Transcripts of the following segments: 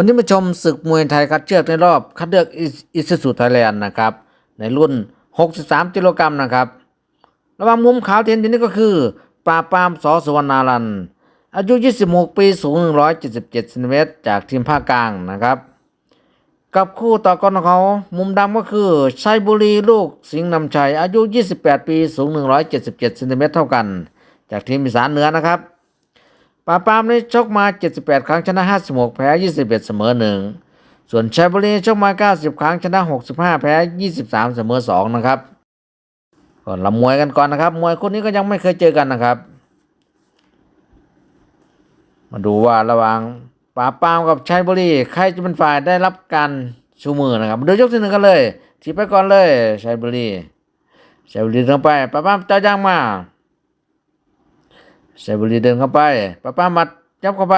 วันนี้มาชมศึกมวยไทยคัดเชือกในรอบคัดเลือกอิสสุไทยแลนด์นะครับ ในรุ่น 63 กิโลกรัมนะครับ ระหว่างมุมขาวเทียนอยู่นี่ก็คือปราปามสอสุวรรณารันอายุ 26 ปี สูง 177เซนติเมตร จากทีมภาคกลางนะครับ กับคู่ต่อกรของเขา มุมดำก็คือชัยบุรีลูกสิงห์นำชัย อายุ 28 ปี สูง 177เซนติเมตร เท่ากัน จากทีมอีสานเหนือนะครับ ปาปามนี้ชกมา 78 ครั้งชนะ 56 แพ้ 21 เสมอ 1 ส่วนชัยบุรีชกมา 90 ครั้งชนะ 65 แพ้ 23 เสมอ 2 นะครับ ก่อนละมวยกันก่อนนะครับ มวยคู่นี้ก็ยังไม่เคยเจอกันนะครับ มาดูว่าระหว่างปาปามกับชัยบุรีใครจะเป็นฝ่ายได้รับการชูมือนะครับมาดูยกที่หนึ่งกันเลยทีไปก่อนเลยชัยบุรีชัยบุรีเดินไปปาปามเจ้าย่างมา ชัยบุรีเดินเข้าไปปราปรามัดยับเข้าไป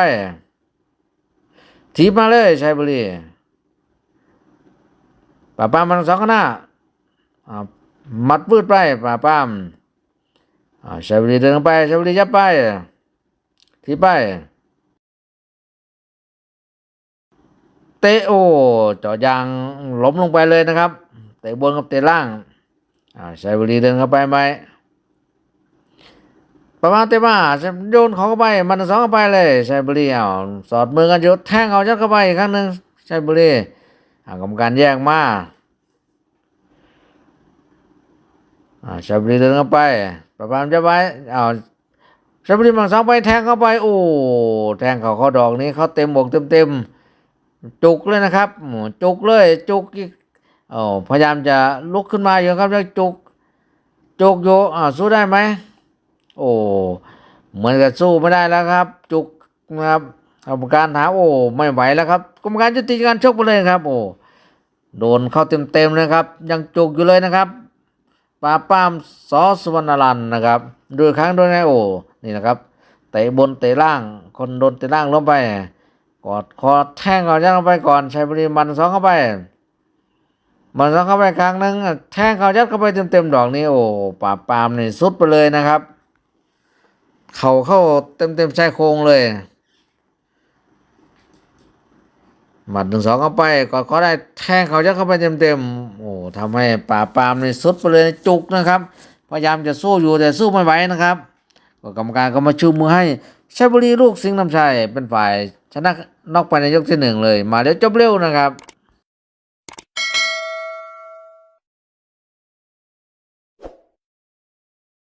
ถีบมาเลยชัยบุรีปราปรามันสองข้างหน้าอ่าหมัดวืดไปปราปรามอ่ายบุรีเดินเข้าไปชัยบุรียับไปถีบไปเตะโอจาะยางล้มลงไปเลยนะครับ เตะบนกับเตะล่างอ่าชัยบุรีเดินเข้าไปไหม ประมาณเตะมาโยนเขาเข้าไป มันสองเข้าไปเลยชัยบุรีเอาสอดมือกันอยู่แทงเอายัดเข้าไปอีกครั้งหนึ่งชัยบุรีอ่ากรรมการแยกมาอ่าชัยบรีเดินเข้าไป ประมาณจะไปเอาชัยบรีมันสองไปแทงเข้าไป โอ้ แทงเขาเขาดอกนี้เขาเต็มบกเต็มเต็มๆจุกเลยนะครับ จุกเลย จุกอีกอพยายามจะลุกขึ้นมาอยู่ครับแล้วจุก จุกอยู่อ่าสู้ได้ไหม โอ้เหมือนกับสู้ไม่ได้แล้วครับ จุกนะครับกรรมการถามโอ้ไม่ไหวแล้วครับกรรมการยุติการชกไปเลยครับ โอ้โดนเข้าเต็มๆเลยครับ ยังจุกอยู่เลยนะครับปราปรามสอสวรรณรันนะครับดูครั้งด้วยนะโอ้นี่นะครับเตะบนเตะล่าง คนโดนเตะล่างล้มไปกอดคอแทงเขายัดเข้าไปก่อนชัยบุรีมันสองเข้าไป มันสองเข้าไปครั้งนึงแทงเขายัดเข้าไปเต็มๆดอกนี้โอ้ปราปามนี่สุดไปเลยนะครับ เข่าเข้าเต็มๆชายโครงเลยหมัดหนึ่งสองเข้าไปกอดคอได้แทงเขายัดเข้าไปเต็มๆโอ้ทำให้ปราปามนี่สุดไปเลยจุกนะครับ พยายามจะสู้อยู่แต่สู้ไม่ไหวนะครับก็กรรมการก็มาชูมือให้ชัยบุรีลูกสิงห์นำชัยเป็นฝ่ายชนะนอกไปในยกที่หนึ่งเลย มาเดี๋ยวจบเร็วนะครับ